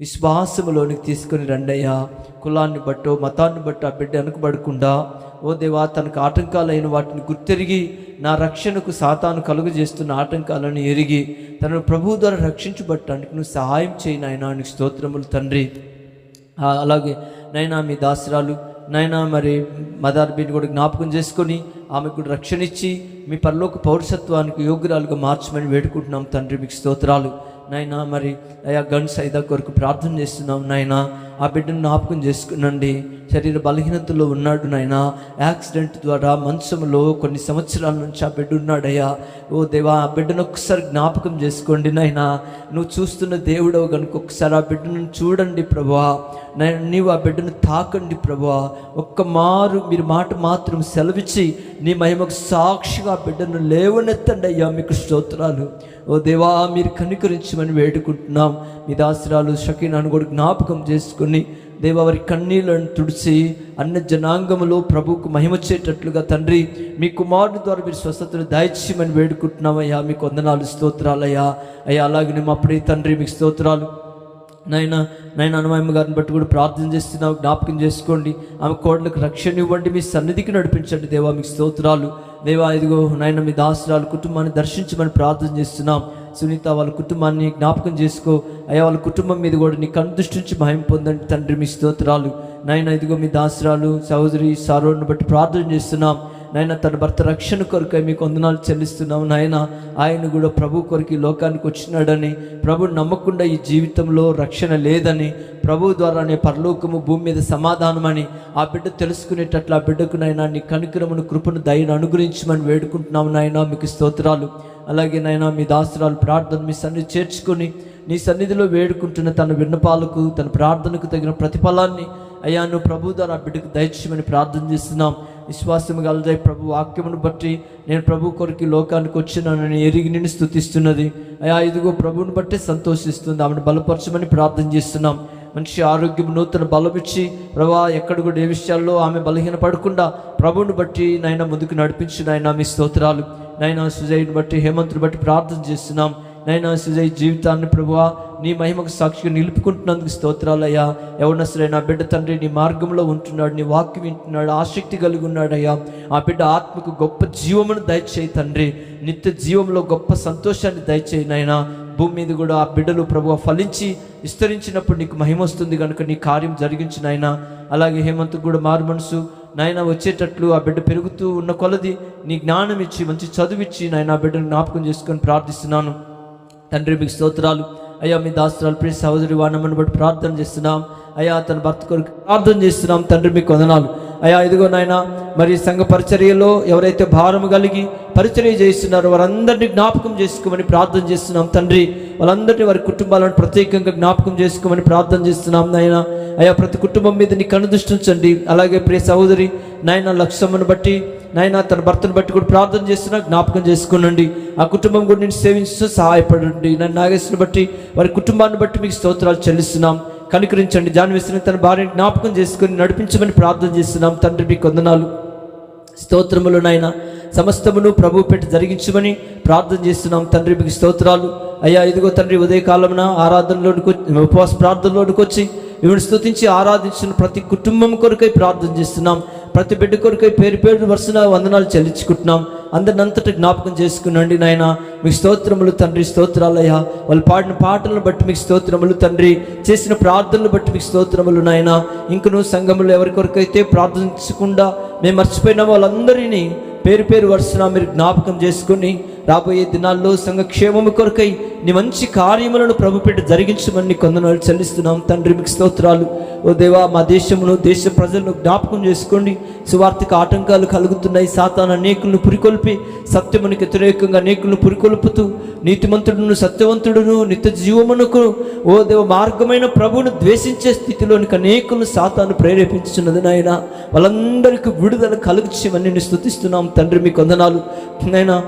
విశ్వాసములోనికి తీసుకొని రండయ్యా. కులాన్ని బట్టో మతాన్ని బట్టో ఆ బిడ్డ వెనుకబడకుండా ఓ దేవా తనకు ఆటంకాలైన వాటిని గుర్తెరిగి నా రక్షణకు సాతాను కలుగు చేస్తున్న ఆటంకాలను ఎరిగి తనను ప్రభువు ద్వారా రక్షించబట్టడానికి నువ్వు సహాయం చేయి నాయనా నీకు స్తోత్రములు తండ్రి. అలాగే నైనా మీ దాసరాలు నైనా మరి మదార్ బిడ్డ కూడా జ్ఞాపకం చేసుకొని ఆమెకు కూడా రక్షణ ఇచ్చి మీ పరలోక పౌరసత్వానికి యోగ్యురాలుగా మార్చమని వేడుకుంటున్నాం తండ్రి మీకు స్తోత్రాలు. నైనా మరి అయా గన్ సైదా కొరకు ప్రార్థన చేస్తున్నాం నాయనా. ఆ బిడ్డను జ్ఞాపకం చేసుకునండి. శరీర బలహీనతలో ఉన్నాడు నాయనా. యాక్సిడెంట్ ద్వారా మంచంలో కొన్ని సంవత్సరాల నుంచి ఆ బిడ్డ ఉన్నాడయ్యా. ఓ దేవా ఆ బిడ్డను ఒకసారి జ్ఞాపకం చేసుకోండి నాయన. నువ్వు చూస్తున్న దేవుడవు కనుక ఒకసారి ఆ బిడ్డను చూడండి ప్రభా నీవు ఆ బిడ్డను తాకండి ప్రభా ఒక్క మారు మీరు మాట మాత్రం సెలవిచ్చి నీ మహిమకు సాక్షిగా ఆ బిడ్డను లేవనెత్తండి అయ్యా. మీకు స్తోత్రాలు. ఓ దేవా మీరు కనికరించమని వేడుకుంటున్నాం. మీ దాసరాలు షకీనాను కూడా జ్ఞాపకం చేసుకో దేవా వారి కన్నీళ్ళను తుడిచి అన్న జనాంగములో ప్రభువుకు మహిమచ్చేటట్లుగా తండ్రి మీ కుమారుని ద్వారా మీరు స్వస్థతను దాయిచ్యమని వేడుకుంటున్నామయ్యా. మీకు వందనాలు స్తోత్రాలయ్యా. అయ్యా అలాగే మా అప్పుడే తండ్రి మీకు స్తోత్రాలు. నైనా నైనా అనుమాయమ్మ గారిని బట్టి కూడా ప్రార్థన చేస్తున్నావు జ్ఞాపకం చేసుకోండి. ఆమె కోడలకు రక్షణ ఇవ్వండి మీ సన్నిధికి నడిపించండి. దేవా మీకు స్తోత్రాలు. దేవా ఇదిగో నాయన మీ దాసురాలు కుటుంబాన్ని దర్శించమని ప్రార్థన చేస్తున్నాం. సునీత వాళ్ళ కుటుంబాన్ని జ్ఞాపకం చేసుకో. అయ్యా వాళ్ళ కుటుంబం మీద కూడా నీ కనుదృష్టించి నుంచి భయం పొందండి. తండ్రి మీ స్తోత్రాలు. నాయన ఇదిగో మీ దాసురాలు సహోదరి సారోని బట్టి ప్రార్థన చేస్తున్నాం. నాయన తన భర్త రక్షణ కొరకై మీకు వందనాలు చెల్లిస్తున్నాం నాయన. ఆయన కూడా ప్రభు కొరకు లోకానికి వచ్చినాడని ప్రభు నమ్మకుండా ఈ జీవితంలో రక్షణ లేదని ప్రభు ద్వారానే పరలోకము భూమి మీద సమాధానమని ఆ బిడ్డ తెలుసుకునేటట్లు ఆ బిడ్డకు నాయన నీ కనుకరమును కృపను దయను అనుగ్రహించమని వేడుకుంటున్నాం నాయన. మీకు స్తోత్రాలు. అలాగే నాయన మీ దాసురాలు ప్రార్థన మీ సన్నిధి చేర్చుకొని నీ సన్నిధిలో వేడుకుంటున్న తన విన్నపాలకు తన ప్రార్థనకు తగిన ప్రతిఫలాన్ని అయ్యా నువ్వు ప్రభు ద్వారా బిడ్డకు దయచేయమని ప్రార్థన చేస్తున్నాం. విశ్వాసం కలదై ప్రభు వాక్యమును బట్టి నేను ప్రభు కొరికి లోకానికి వచ్చినానని ఎరిగి నేను స్థుతిస్తున్నది. అయ్యా ఇదిగో ప్రభువుని బట్టి సంతోషిస్తుంది. ఆమెను బలపరచమని ప్రార్థన చేస్తున్నాం. మంచి ఆరోగ్యం నూతన బలమిచ్చి ప్రభా ఎక్కడ కూడా ఏ విషయాల్లో ఆమె బలహీన పడకుండా ప్రభువుని బట్టి నాయన ముందుకు నడిపించి ఆయన మీ స్తోత్రాలు. నైనా సుజయ్ని బట్టి హేమంతుని బట్టి ప్రార్థన చేస్తున్నాం. నైనా సుజయ్ జీవితాన్ని ప్రభువా నీ మహిమకు సాక్షిగా నిలుపుకుంటున్నందుకు స్తోత్రాలయ్యా. ఎవరినసరే నా బిడ్డ తండ్రి నీ మార్గంలో ఉంటున్నాడు నీ వాక్యం వింటున్నాడు ఆసక్తి కలిగి ఉన్నాడయ్యా. ఆ బిడ్డ ఆత్మకు గొప్ప జీవమును దయచేయి తండ్రి. నిత్య జీవంలో గొప్ప సంతోషాన్ని దయచేయి నాయనా. భూమి మీద కూడా ఆ బిడ్డలు ప్రభు ఫలించి విస్తరించినప్పుడు నీకు మహిమ వస్తుంది కనుక నీ కార్యం జరిగించిన ఆయన అలాగే హేమంత్ కూడా మారు మనసు. నాయన వచ్చేటట్లు ఆ బిడ్డ పెరుగుతూ ఉన్న కొలది నీ జ్ఞానం ఇచ్చి మంచి చదువిచ్చి నాయన ఆ బిడ్డను జ్ఞాపకం చేసుకొని ప్రార్థిస్తున్నాను. తండ్రి మీకు స్తోత్రాలు. అయ్యా మీ దాస్తురాలు ప్రియ సహోదరి వానమ్మని బట్టి ప్రార్థన చేస్తున్నాం. అయ్యా తన భర్త కొరకు ప్రార్థన చేస్తున్నాం. తండ్రి మీకు వందనాలు. అయ్యా ఇదిగో నాయన మరి సంఘ పరిచర్యలో ఎవరైతే భారము కలిగి పరిచర్య చేస్తున్నారో వారందరినీ జ్ఞాపకం చేసుకోమని ప్రార్థన చేస్తున్నాం. తండ్రి వాళ్ళందరినీ వారి కుటుంబాలను ప్రత్యేకంగా జ్ఞాపకం చేసుకోమని ప్రార్థన చేస్తున్నాం నాయన. అయ్యా ప్రతి కుటుంబం మీద నీ కనుదృష్టించండి అలాగే ప్రియ సహోదరి నాయన లక్ష్యమును బట్టి నాయన తన భర్తను బట్టి కూడా ప్రార్థన చేస్తున్నా జ్ఞాపకం చేసుకునండి. ఆ కుటుంబం కూడా నేను సేవించు సహాయపడండి. నన్ను నాగేశ్వరుని బట్టి వారి కుటుంబాన్ని బట్టి మీకు స్తోత్రాలు చెల్లిస్తున్నాం. కనుకరించండి. జాన్వేశ్వరిని తన భార్యని జ్ఞాపకం చేసుకుని నడిపించమని ప్రార్థన చేస్తున్నాం. తండ్రి మీకు వందనాలు. స్తోత్రములు నాయన సమస్తమును ప్రభు పెట్టి జరిగించమని ప్రార్థన చేస్తున్నాం. తండ్రి మీకు స్తోత్రాలు. అయ్యా ఇదిగో తండ్రి ఉదయకాలమున ఆరాధనలోనికి ఉపవాస ప్రార్థనలోనికి వచ్చి ఇవిని స్తుతించి ఆరాధించిన ప్రతి కుటుంబం కొరకై ప్రార్థన చేస్తున్నాం. ప్రతి బిడ్డ కొరకై పేరు పేరు వరుసన వందనాలు చెల్లించుకుంటున్నాం. అందరినంతటి జ్ఞాపకం చేసుకునండి నాయన. మీకు స్తోత్రములు తండ్రి స్తోత్రాలయ్యా. వాళ్ళు పాడిన పాటలను బట్టి మీకు స్తోత్రములు తండ్రి. చేసిన ప్రార్థనలు బట్టి మీకు స్తోత్రములు నాయన. ఇంకను సంఘములు ఎవరి కొరకైతే ప్రార్థించకుండా మేము మర్చిపోయిన వాళ్ళందరినీ పేరు పేరు వరుసన మీరు జ్ఞాపకం చేసుకుని రాబోయే దినాల్లో సంఘక్షేమము కొరకై నీ మంచి కార్యములను ప్రభు పెట్టి జరిగించమని కొందనాలు చెల్లిస్తున్నాం. తండ్రి మీకు స్తోత్రాలు. ఓ దేవా మా దేశమును దేశ ప్రజలను జ్ఞాపకం చేసుకోండి. సువార్థిక ఆటంకాలు కలుగుతున్నాయి. సాతాన అనేకులను పురికొల్పి సత్యమునికి వ్యతిరేకంగా అనేకులను పురికొల్పుతూ నీతిమంతుడును సత్యవంతుడును నిత్య జీవమునకు ఓ దేవ మార్గమైన ప్రభువును ద్వేషించే స్థితిలోనికి అనేకులను సాతాను ప్రేరేపించున్నది నాయన. వాళ్ళందరికీ విడుదల కలుగుచ్చేమని నేను స్తుతిస్తున్నాం. తండ్రి మీ కొందనాలు. నాయనా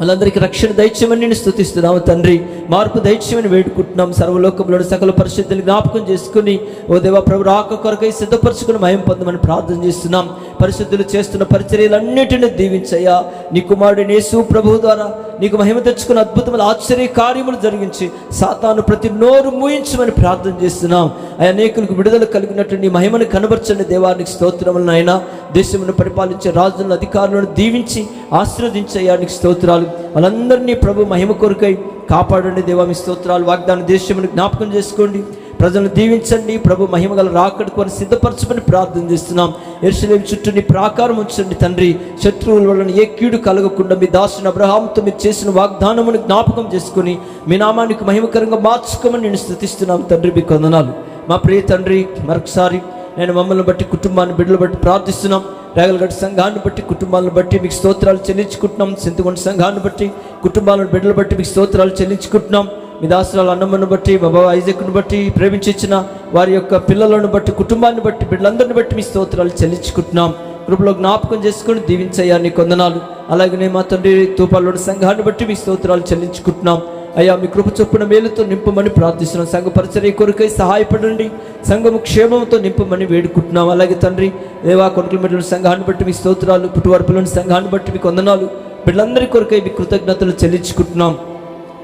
వాళ్ళందరికీ రక్షణ దైత్యమని నేను స్థుతిస్తున్నాము తండ్రి. మార్పు దైత్యమని వేడుకుంటున్నాం సర్వలోకంలో సకల పరిస్థితులు జ్ఞాపకం చేసుకుని ఓ దేవా ప్రభు రాక కొరకై సిద్ధపరచుకుని మయం పొందమని ప్రార్థన చేస్తున్నాం. పరిశుద్ధులు చేస్తున్న పరిచర్యలన్నిటిని దీవించయ్యా. నీ కుమారుడిని యేసు ప్రభువు ద్వారా నీకు మహిమ తెచ్చుకున్న అద్భుతమైన ఆశ్చర్య కార్యములు జరిగించి సాతాను ప్రతి నోరు మూయించమని ప్రార్థన చేస్తున్నాం. ఆయన అనేకులకు విడుదల కలిగినట్టు నీ మహిమను కనబరచండి దేవానికి స్తోత్రములను ఆయన దేశమును పరిపాలించే రాజులను అధికారులను దీవించి ఆశీర్వదించయ్యా నీకు స్తోత్రాలు. వాళ్ళందరినీ ప్రభు మహిమ కొరకై కాపాడండి దేవా మీ స్తోత్రాలు. వాగ్దాన దేశమును జ్ఞాపకం చేసుకోండి. ప్రజలను దీవించండి. ప్రభు మహిమ గల రాకడ కొరకు సిద్ధపరచమని ప్రార్థన చేస్తున్నాం. ఎరుసలేం చుట్టూ నీ ప్రాకారం ఉంచండి తండ్రి. శత్రువుల వలన ఏ కీడు కలగకుండా మీ దాసుని అబ్రహాంతో మీరు చేసిన వాగ్దానమును జ్ఞాపకం చేసుకుని మీ నామానికి మహిమకరంగా మార్చుకోమని నేను స్థుతిస్తున్నాం. తండ్రి మీ కొందనాలు మా ప్రియ తండ్రి మరొకసారి నేను మమ్మల్ని బట్టి కుటుంబాన్ని బిడ్డలు బట్టి ప్రార్థిస్తున్నాం. రేగలగడ్డ సంఘాన్ని బట్టి కుటుంబాలను బట్టి మీకు స్తోత్రాలు చెల్లించుకుంటున్నాం. సింతగొండ సంఘాన్ని బట్టి కుటుంబాలను బిడ్డలు బట్టి మీకు స్తోత్రాలు చెల్లించుకుంటున్నాం. మీ దాసురాలు అన్నమ్మను బట్టి బాబా ఐజక్ను బట్టి ప్రేమించిన వారి యొక్క పిల్లలను బట్టి కుటుంబాన్ని బట్టి బిడ్డలందరిని బట్టి మీ స్తోత్రాలు చెల్లించుకుంటున్నాం. కృపలో జ్ఞాపకం చేసుకొని దీవించయ్యా నీ కొందనాలు. అలాగనే మా తండ్రి తూపాల్లోని సంఘాన్ని బట్టి మీ స్తోత్రాలు చెల్లించుకుంటున్నాం. అయ్యా మీ కృప చొప్పున మేలుతో నింపమని ప్రార్థిస్తున్నాం. సంఘ పరిచర్య కొరకై సహాయపడండి. సంఘము క్షేమంతో నింపమని వేడుకుంటున్నాం. అలాగే తండ్రి దేవా కొనుకల మెడల సంఘాన్ని బట్టి మీ స్తోత్రాలు పుట్టువర్పులను సంఘాన్ని బట్టి మీ కొందనాలు. బిడ్డలందరి కొరకై మీ కృతజ్ఞతలు చెల్లించుకుంటున్నాం.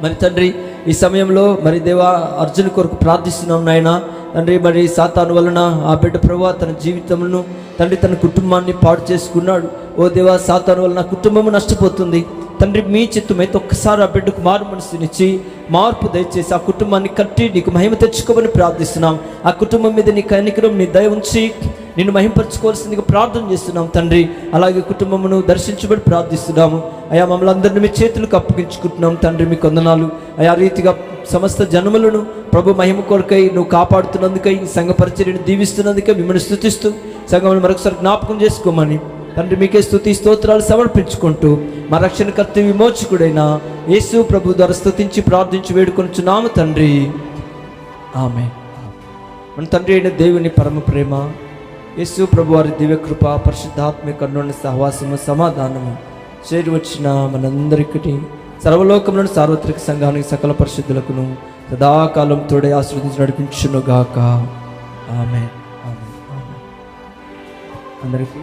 మరి తండ్రి ఈ సమయంలో మరి దేవా అర్జున్ కొరకు ప్రార్థిస్తున్నాం నాయన. తండ్రి మరి సాతాను వలన ఆ బిడ్డ ప్రభు తన జీవితమును తండ్రి తన కుటుంబాన్ని పాడు చేసుకున్నాడు. ఓ దేవా సాతాను వలన కుటుంబము నష్టపోతుంది. తండ్రి మీ చిత్తమైతే ఒక్కసారి ఆ బిడ్డకు మారు మనసునిచ్చి మార్పు దయచేసి ఆ కుటుంబాన్ని కట్టి నీకు మహిమ తెచ్చుకోమని ప్రార్థిస్తున్నాం. ఆ కుటుంబం మీద నీ కనికరం నీ దయ ఉంచి నిన్ను మహింపరచుకోవాల్సిందిగా ప్రార్థన చేస్తున్నాం తండ్రి. అలాగే కుటుంబమును దర్శించబడి ప్రార్థిస్తున్నాము. అయా మమ్మల్ని అందరిని మీ చేతులకు అప్పగించుకుంటున్నాం తండ్రి మీ కొందనాలు. అయా రీతిగా సమస్త జన్మలను ప్రభు మహిమ కొరకై నువ్వు కాపాడుతున్నందుకై ఈ సంఘ పరిచర్యను దీవిస్తున్నందుకై మిమ్మల్ని స్థుతిస్తూ సంఘం మరొకసారి జ్ఞాపకం చేసుకోమని తండ్రి మీకే స్తుతి స్తోత్రాలు సమర్పించుకుంటూ మా రక్షణకర్త విమోచకుడైన యేసు ప్రభు ద్వారా స్థుతించి ప్రార్థించి వేడుకొనుచున్నాము తండ్రి. ఆమె మన తండ్రి అయిన దేవుని పరమ ప్రేమ యేసు ప్రభు వారి దివ్యకృప పరిశుద్ధాత్మిక కన్నున్న సహవాసము సమాధానము చేరి వచ్చిన మనందరికీ సర్వలోకంలోని సార్వత్రిక సంఘానికి సకల పరిశుద్ధులకును సదాకాలం తోడే ఆశీర్వదించి నడిపించునుగాక. ఆమె ఆమె అందరికీ